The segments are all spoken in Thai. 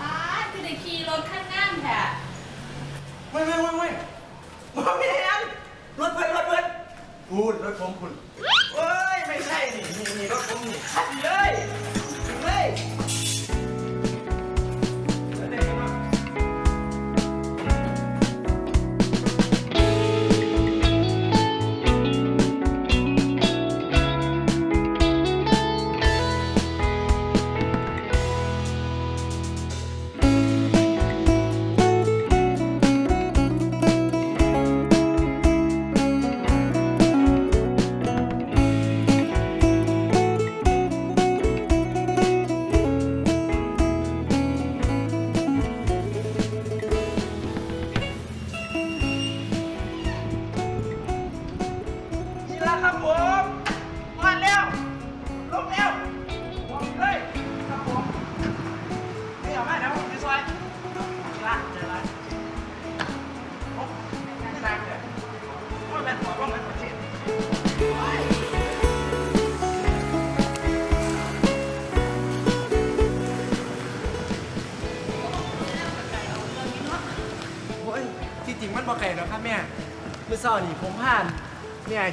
ป้าคือได้ขี่รถข้างงามแท้ไม่ไม่ไม่ไม่ผมไม่ได้อันรถเพื่นรถเพื่อนพูดรถผมคุณเอ้ย ไม่ใช่นี่นี่นี่รถผมนี่ขับเลยเลย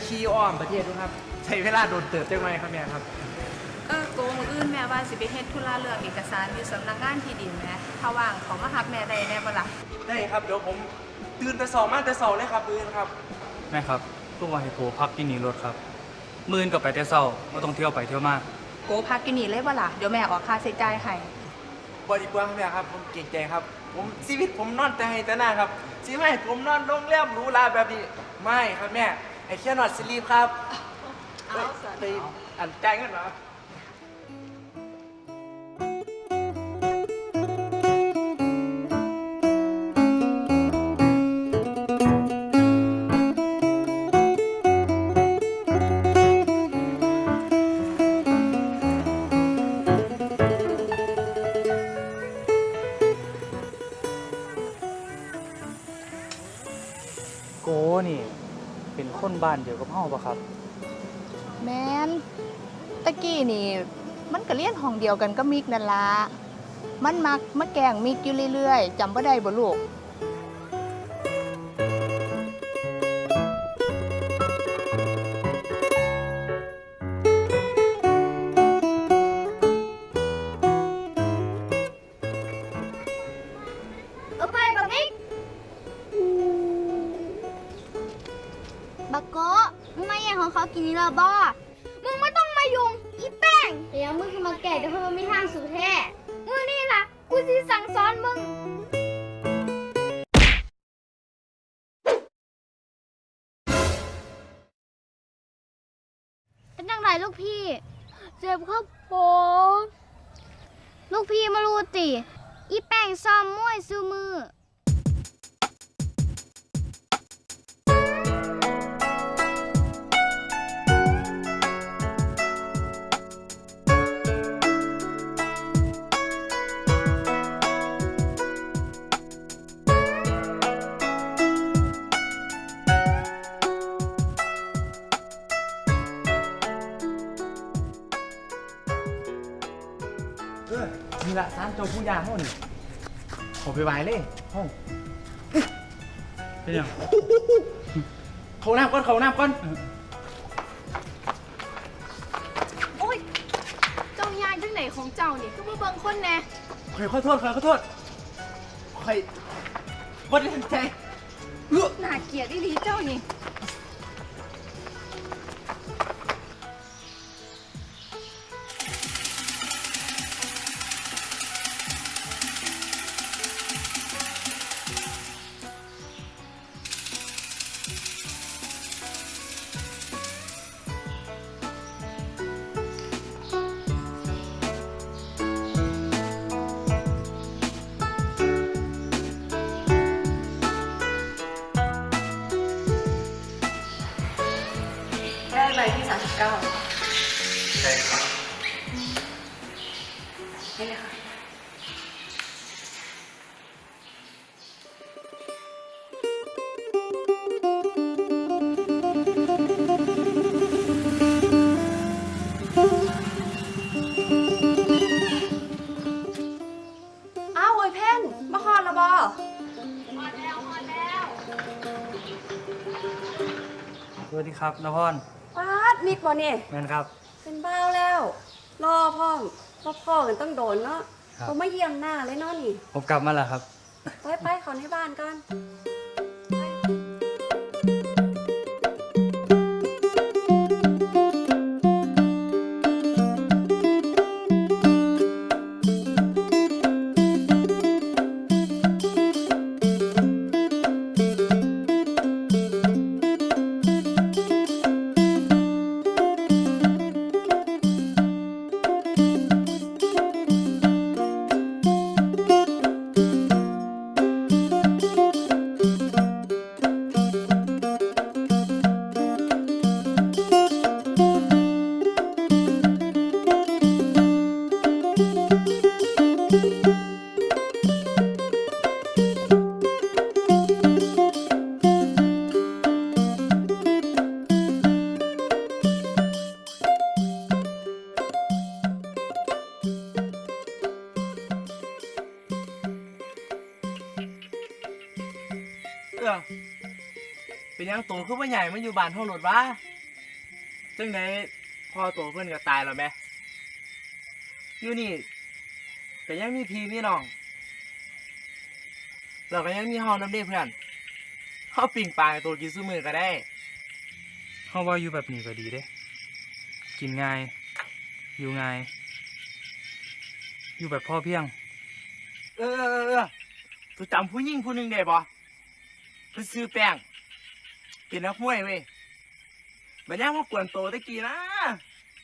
ขี่อ้อมประเทศดูครับ ใช้เวลาโดนเติบจังไงครับแม่ครับเออโกมืออื่นแม่ว่าสิไปเฮ็ดธุระเรื่องเอกสารอยู่สำนักงานที่ดินแหม่ถ้าว่างเขามารับแม่ได้แน่บ่ล่ะได้ครับเดี๋ยวผมตื่นแต่สองมาแต่สองเลยครับตื่นครับ แม่ครับตัวว่าให้โกพักที่นี่รถครับมื่นกับไปแต่เศร้าไม่ต้องเที่ยวไปเที่ยวมาโกพักกินนี่เลยบ่ล่ะเดี๋ยวแม่ออกค่าใช้จ่ายให้บอดีกว่าครับแม่ครับผมเก่งใจครับ ผมชีวิตผมนอนแต่ให้แต่หน้าครับสิไม่ให้ผมนอนโรงแรมหรูหราแบบนี้ไม่ครับแม่ ให้แค่ยนอนสลีปครับเอาไปไปอันจ่ายเงินเหรอโกนี่ เป็นคนบ้านเดียวกับเฮาปะครับ แม่นตะกี้นี่มันก็เรียนห้องเดียวกันก็มิกนั่นละมันมักมาแกล้งมิกอยู่เรื่อยๆจำบ่ได้บ่ลูก ลูกพี่ เจ็บครับผมลูกพี่มารูติ อีแป้งซ้อมมวยซูมือ ยาห้องนี่ขอไปไหวเลยห้องเป็นยังเขาน้ำก้อนเขาน้ำก้อนโอ้ย เจ้ายายจังไหนของเจ้านี่ก็มาเบิ่งคนแน่ขอขอโทษขอขอโทษขอยบ่ได้ตั้งใจน่าเกลียดอีหลีเจ้านี่ นี่เลยค่ะอ้าวโอยเพ่นมาฮอนและบอสวัสดีครับนพรป้าดมิกบอนี่แมนครับ เป็นบ้าวแล้ว รอพ่อม พ่อพ่อกันต้องโดนเนาะครับเขามาเยี่ยมหน้าเลยเนาะนี่ ผมกลับมาแล้วครับ ไปไปๆเขาในบ้านก่อน เป็นหยังโตขึ้นว่าใหญ่มาอยู่บ้านห้องรถวะจังไหนพอโตเพื่อนก็ตายแล้วแม่อยู่นี่แต่ยังมีพี่มีน้องเราก็ยังมีห้องน้ำเด้เพื่อนเขาปิ่งปลาให้ตัวกินสู้มือก็ได้เขาว่าอยู่แบบนี้ก็ดีเด้ กินง่าย อยู่ง่าย อยู่แบบพ่อเพียง เออเออเออเออตัวจำผู้หญิงผู้หนึ่งได้ปะเพิ่นซื้อแป้ง เป็นนักมวยเว้ยบัดนี้มากวนโตตะกี้นะ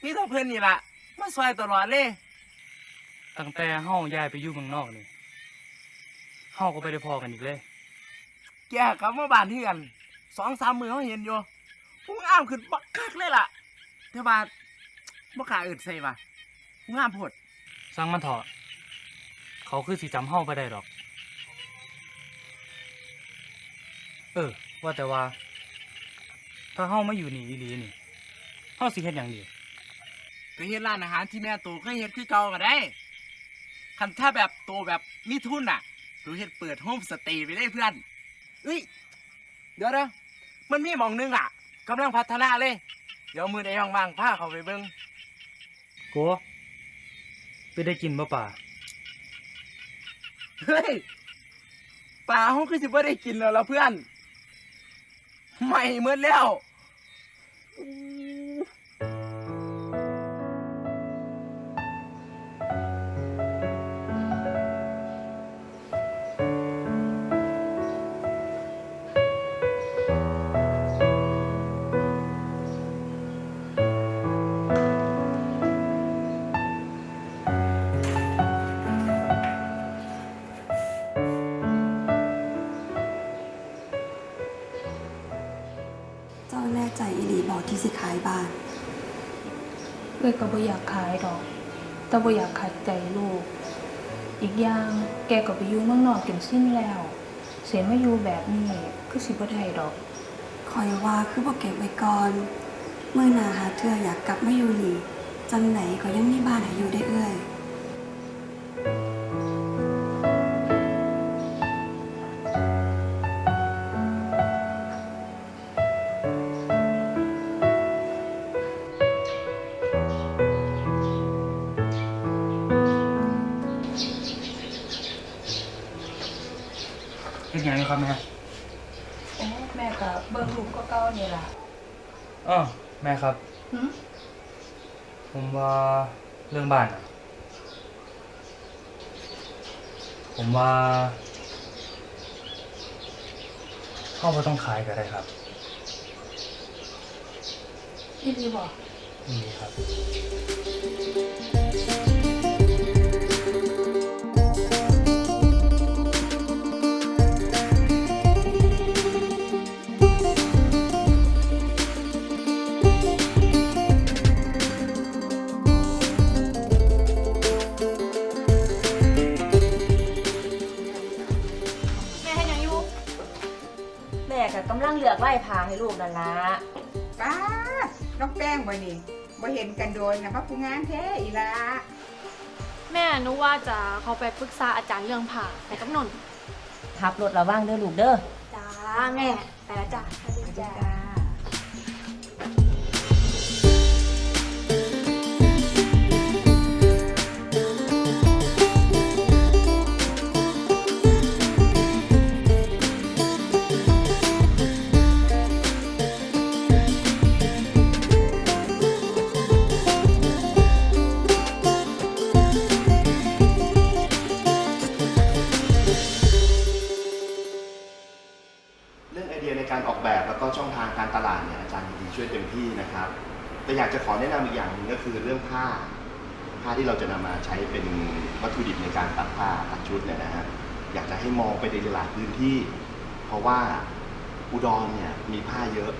นี่ตัวเพิ่นนี่ล่ะมาซอยตลอดเลย ตั้งแต่เฮาย้ายไปอยู่เมืองนอกนี่เฮาก็ไปได้พอกันอีกเลย แกกลับมาบ้านที่กันสองสามมือเขาเห็นอยู่ผู้งามขึ้นบักคักเลยล่ะแต่ว่าบ่กล้าอื่นใส่ว่ะผู้งามโพดสร้างมันเถอะเขาคือสิจำเฮาไปได้หรอก เออ ว่าแต่ว่า ถ้าเฮามาอยู่นี่อีหลีนี่เฮาสิเฮ็ดหยังดีก็เฮ็ดร้านอาหารที่แม่โตเคยเฮ็ดคือเก่าก็ได้คันถ้าแบบโตแบบมีทุนน่ะดูเฮ็ดเปิดโฮมสเตย์ไปได้เพื่อนเอ้ยเดี๋ยวนะมันมีหมองนึงอะกำลังพัฒนาเลย เดี๋ยวมือใดว่างๆพาเขาไปเบิ่งโกไปได้กินบ่ป่าเฮ้ยปลาเขาคือสิบ่ได้กินแล้วล่ะเพื่อนใหม่เมื่อแล้ว เที่สิขายบ้าน เอ้ยก็บ่อยากขายดอก แต่บ่อยากขัดใจลูก อีกอย่างแกก็ไปอยู่เมืองนอกจนสิ้นแล้ว เสียมาอยู่แบบนี้คือสิบ่ได้ดอก คอยว่าคือบอกเก็บไว้ก่อน เมื่อหนาหาเธออยากกลับมาอยู่นี่จังไหนก็ยังมีบ้านให้อยู่ได้เอ้ยเฮ็ดหยังอยู่ ครับแม่โอ้แม่ก็เบิ่งลูกก็เก่านี่ล่ะอ้อแม่ครับหึผมว่าเรื่องบ้านอะผมว่าเข้ามาต้องขายก็ได้ครับอีหลีบ่นี่ครับ ห็นกันโดนนะมาผู้งานแท้อีละแม่นึกว่าจะเขาไปปรึกษาอาจารย์เรื่องผ่าไปกับนนท์ขับรถระวังเด้อลูกเด้อ จ้าแม่ไปแล้วจ้าสวัสดีจ้า แต่อยากจะขอแนะนำอีกอย่างหนึ่งก็คือเรื่องผ้า ผ้าที่เราจะนำมาใช้เป็นวัตถุดิบในการตัดผ้าตัดชุดเนี่ยนะฮะอยากจะให้มองไปในหลายพื้นที่ เพราะว่าอุดรเนี่ยมีผ้าเยอะ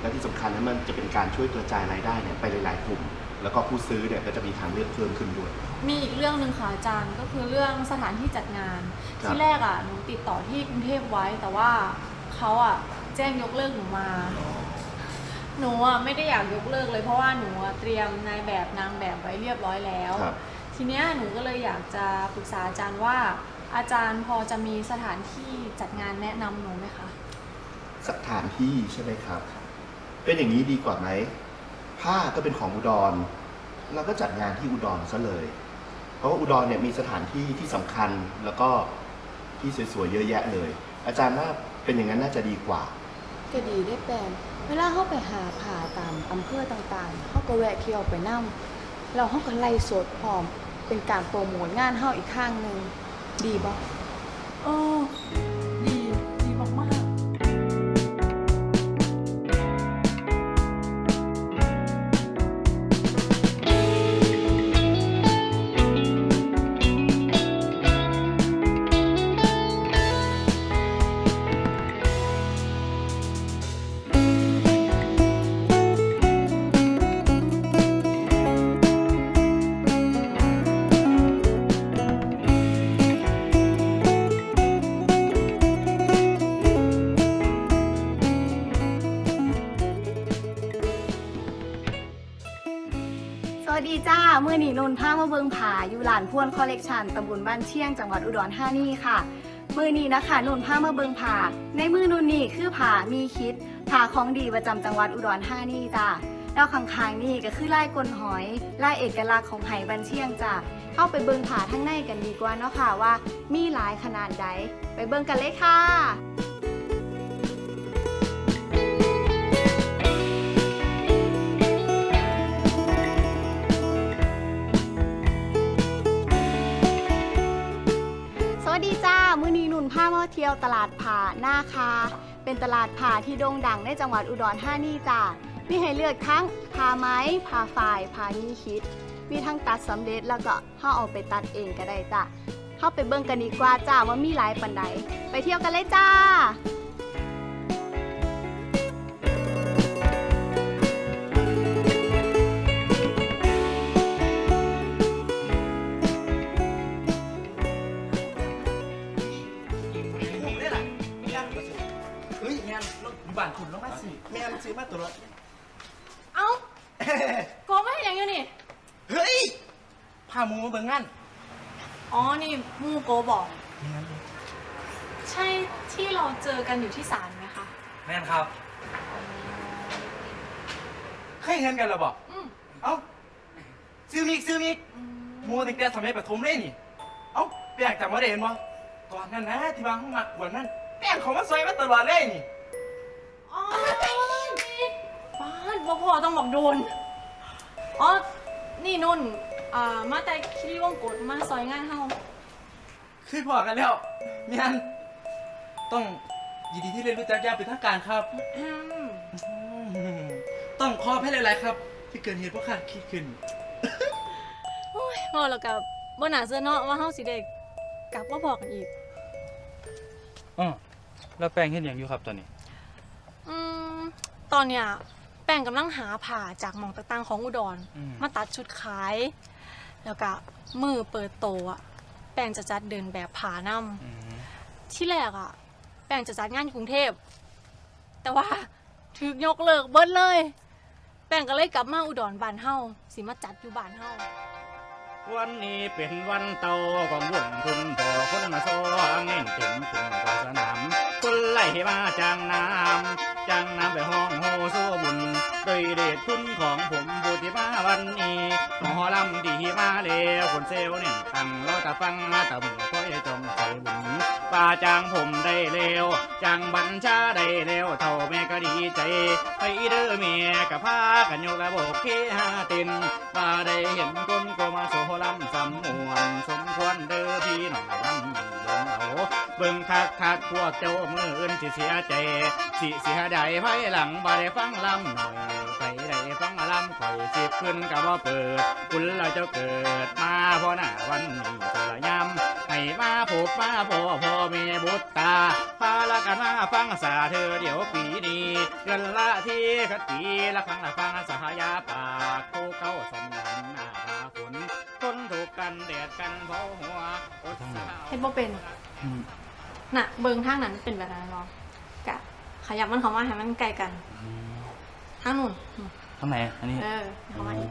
และที่สำคัญนั้นมันจะเป็นการช่วยกระจายรายได้เนี่ยไปหลาย ๆ กลุ่ม แล้วก็ผู้ซื้อเนี่ยก็จะมีทางเลือกเพิ่มขึ้นด้วย มีอีกเรื่องหนึ่งค่ะอาจารย์ก็คือเรื่องสถานที่จัดงาน ครับ ที่แรกอะหนูติดต่อที่กรุงเทพไว้ แต่ว่าเขาอะแจ้งยกเลิกหนูมา หนูอะไม่ได้อยากยกเลิกเลยเพราะว่าหนูอะเตรียมนายแบบนางแบบไว้เรียบร้อยแล้ว ครับทีเนี้ยหนูก็เลยอยากจะปรึกษาอาจารย์ว่า อาจารย์พอจะมีสถานที่จัดงานแนะนำหนูไหมคะ สถานที่ใช่ไหมครับ เป็นอย่างนี้ดีกว่าไหมผ้าก็เป็นของอุดรเราก็จัดงานที่อุดรซะเลย เพราะว่าอุดรเนี่ยมีสถานที่ที่สำคัญแล้วก็ที่สวยๆเยอะแยะเลย อาจารย์ว่าเป็นอย่างนั้นน่าจะดีกว่า ก็ดีได้แปลนเวลาเข้าไปหาผ่าตามอำเภอต่างๆเขาก็แวะเที่ยวไปนั่งเราเขาก็ไล่สดพร้อม เป็นการโปรโมทงานเฮาอีกข้างหนึ่งดีบ่เอ ผ้ามาเบิงผาอยู่หลานพวนคอลเลกชันตำบลบ้านเชียงจังหวัดอุดรธานีค่ะ มือนี้นะคะนนท์ผ้ามาเบิงผาในมือนนนี่คือผามีคิดผาของดีประจำจังหวัดอุดรธานีจ้าแล้วข้างๆนี่ก็คือไลายกลนหอยไลายเอกลักษณ์ของไหบ้านเชียงจ้าเข้าไปเบิงผาทั้งในกันดีกว่าเนาะค่ะว่า มีหลายขนาดใดไปเบิงกันเลยค่ะ เที่ยวตลาดผ่าหน้าคา เป็นตลาดผ่าที่โด่งดังในจังหวัดอุดรธานีจ้ามีให้เลือกทั้งผ่าไม้ผ่าฝ่ายผ่านี่คิด มีทั้งตัดสำเร็จแล้วก็เข้าเอาไปตัดเองก็ได้จ้าเข้าไปเบิ่งกันดีกว่าจ้าว่ามีหลายปันใดไปเที่ยวกันเลยจ้า ซื้อมาตัวรถเอ้าโกไม่ให้ยังอยู่นี่ เฮ้ยพาหมูมาเบิ่งงานอ๋อ นี่มูโกบอก แม่นใช่ที่เราเจอกันอยู่ที่ศาลไหมคะ แม่นครับ เคยเห็นกันแล้วบอกอืมเอ้าซื้อมิกซื้อมิกหมูตั้งแต่สมัยประถมเลยนี่ เอ้าแปลกจำว่าได้เห็นบ่ตอนนั้นนะที่ว่าห้องมักกวนนั่นแป้งเขามาซอยมาตลอดเลยนี่ บักโดน อ๋อ นี่นุ่น อ่า มาแต่คิริวงกดมาซอยงานเฮาคือพอกันแล้วเมียนต้องยินดีที่ได้รู้จักอยางเป็นทางการครับอืมอืมต้องขอให้หลายๆครับ ที่เกิดเหตุเพราะขาดคิดขึ้น โอ้ยพอแล้วกับบ่น่าเชื่อเนาะว่าเฮาสิได้กลับมาบอกกันอีก อ๋อแล้วแป้งเฮ็ดหยังอยู่ครับตอนนี้ อืม ตอนเนี้ย แป้งกำลังหาผ่าจากหมองต่างๆของอุดร อืม มาตัดชุดขาย แล้วก็มือเปิดโตอะแป้งจะจัดเดินแบบผ่านำอืมที่แรกอะแป้งจะจัดงานอยู่กรุงเทพ แต่ว่าถูกยกเลิกเบิดเลย แป้งก็เลยกลับมาอุดรบ้านเฮาสิมาจัดอยู่บ้านเฮา วันนี้เป็นวันเตาของบุญคุณพ่อคนมาซ้องเน้นเต็มกรุงศาสนามคนไหลมาจางน้ำจางน้ำไปห้องโฮโซบุญ โดยเดชคุณของผมบุตรมาวันนี้หอลำดีมาแล้วคนเซลเน้นตังรอตะฟังมาตะมือคอยจงใจบุญป่าจางผมได้แล้วจางบัญชาได้แล้วเท่าแม่ก็ดีใจไปเด้อแม่กับพากันโยกระบอกเคหาต็นว่าได้เห็นคนก็มาโซลำสำมวนสมควรเด้อพี่น้องลำลงเอาเบิ่งคักคักพวกเจ้ามืออื่นสิเสียใจสิเสียใดภายหลังบ่ได้ฟังลำหน่อย ไปได้ฟังลำข่อยสิขึ้นกับว่าเปิด คุณเราเจ้าเกิดมาเพราะหน้าวันนี้เธอละยำให้มาพบมาพ่อพ่อแม่บุตรตาพาละกันมาฟังสาเธอเดี๋ยวปีนี้เกินละที่คัดปีละครั้งละฟังสหายาปากคู่เก้าสันหันหน้าพาฝนทนถูกกันแดดกันเพราหัวอดสาวเฮ็ดบ่เป็นน่ะเบิ่งทางนั้นเป็นแบบนั้นบ่กะขยับมันเข้ามาให้มันใกล้กันทางนู้น อืมทางไหนอันนี้ เออเข้ามาอีก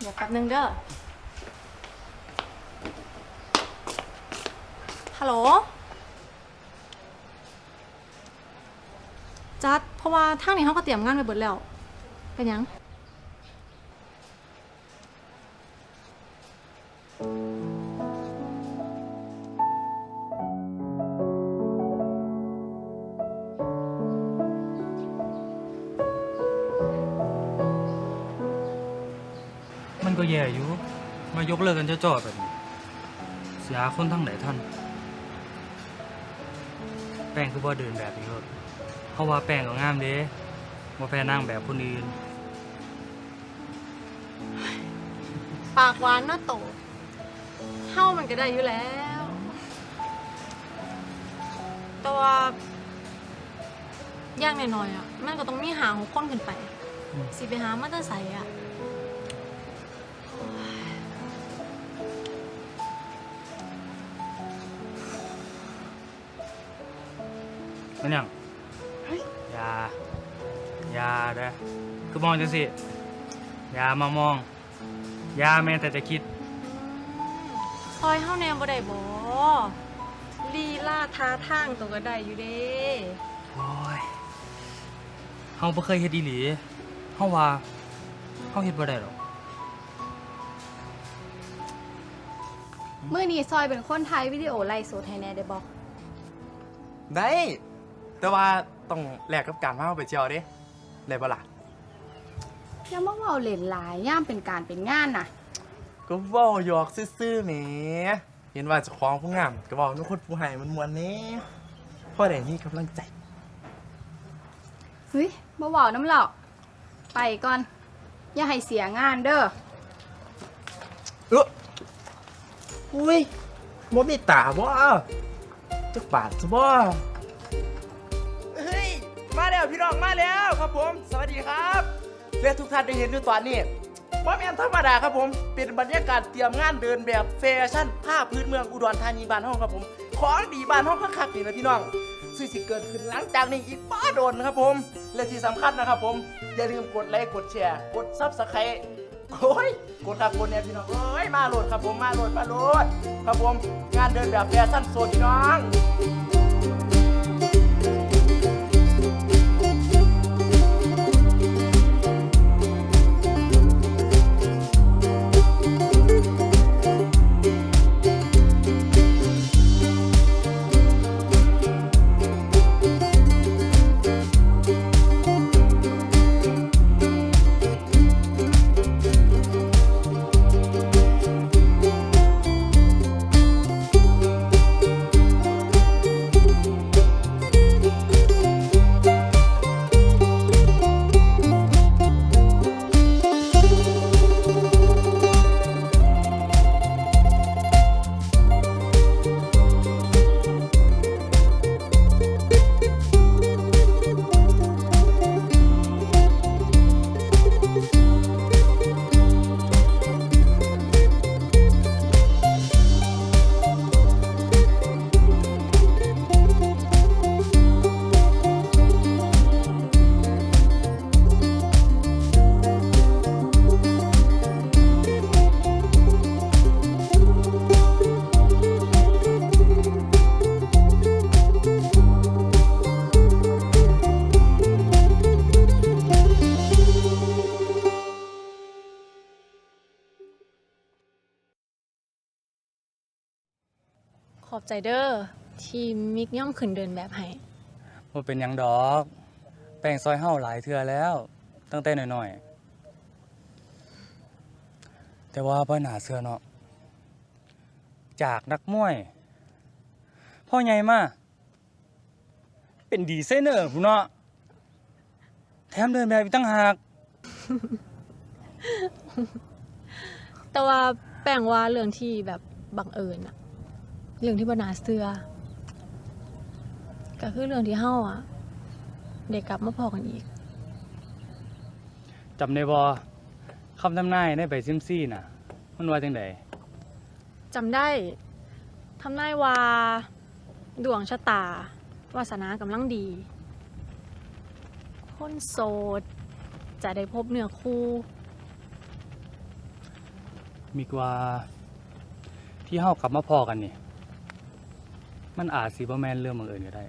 เดี๋ยวแป๊บนึงเด้อ ฮัลโหล จัดเพราะว่าทางนี้เขาก็เตรียมงานไปเบิดแล้ว เป็นหยัง กเลิกกันเจ่อๆแบบนี้เสียคนทั้งไหนท่าน แป้งคือบ่เดินแบบนี้เลยเพราะว่าแป้งก็งามเด้บ่แพ้นั่งแบบคนอื่น ปากหวานเน่าโตเฮ้ามันก็ได้อยู่แล้ว แต่ว่าย่างหน่อยๆอะ มันก็ต้องมีหาหกคนขึ้นไป สิไปหามาตอร์ใสอะ มันหยังอยาอยาเด้อคือมองจังสิอยามามองอยาแม้แต่จะคิด ซอยเฮาแนมบ่ได้บ่ลีลาท่าทางตัวก็ได้อยู่เด้โอ้ยเฮาบ่เคยเฮ็ดอีหลีเฮาว่าเฮาเฮ็ดบ่ได้หรอกมื้อนี้ซอยเป็นคนไทยวิดีโอไลฟ์สดให้แน่ได้บ่ได้ แต่ว่าต้องแลกกับการมาเอาไปเที่ยวเด้ได้ปะล่ะอย่ามาเว้าเล่นหลายย่ามเป็นการเป็นงานน่ะ ก็เว้าหยอกซื่อๆแหมเห็นว่าเจะคล้าของผู้งามก็บอกทุกคนผู้ให้มันมวนๆแหนี้พ่อได้มีกำลังใจ เฮ้ยบ่เว้าน้ำหรอก ไปก่อน อย่าให้เสียงานเด้อ เอออุ้ยบ่มีตาบ่จักบาทซะบ่เฮ้ย มาแล้วพี่น้องมาแล้วครับผม สวัสดีครับและทุกท่านได้เห็นอยู่ตอนนี้ว่าแม่นธรรมดาครับผม เป็นบรรยากาศเตรียมงานเดินแบบแฟชั่นผ้าพื้นเมืองอุดรธานีบ้านห้องครับผม ของดีบ้านห้องคักๆนี่นะพี่น้องซึ่งสิเกิดขึ้นหลังจากนี้อีกป้าโดนนะครับผม และที่สำคัญนะครับผม อย่าลืมกดไลค์กดแชร์ กดซับสไครต์โอ้ยกดครับกดเนี่ยพี่น้องเอ้ยมาโหลดครับผมมาโหลดมาโหลดครับผม งานเดินแบบแฟชั่นโซนพี่น้อง อบใจเด้อที่มิกย่อมขึ้นเดินแบบให้ว่าเป็นหยังดอก แป้งซอยเฮาหลายเทื่อแล้ว ตั้งแต่น้อยๆ แต่ว่าบ่น่าเชื่อเนาะ จากนักมวย พ่อใหญ่มา เป็นดีไซเนอร์ผู้เนาะ แถมเดินแบบอีกตั้งหาก แต่ว่าแป้งว่าเรื่องที่แบบบังเอิญอะ เรื่องที่บนาเสือก็คือเรื่องที่เฮาอะเด็กกลับมาพอกันอีกจำได้บ่คำทำนายในใบซิมซี่น่ะ มันว่าจังไดจำได้ทำนายว่าดวงชะตาวาสนากำลังดี คนโสด จะได้พบเนื้อคู่ มีกว่า ที่เฮากลับมาพอกันนี่ มันอาจสิบ่แม่นเรื่องบังเอิญก็ได้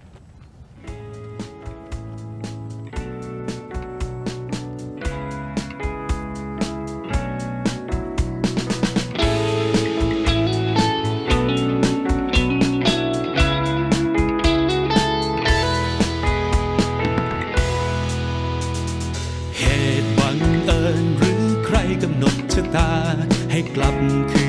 เหตุบังเอิญหรือใครกำหนดชะตาให้กลับคืน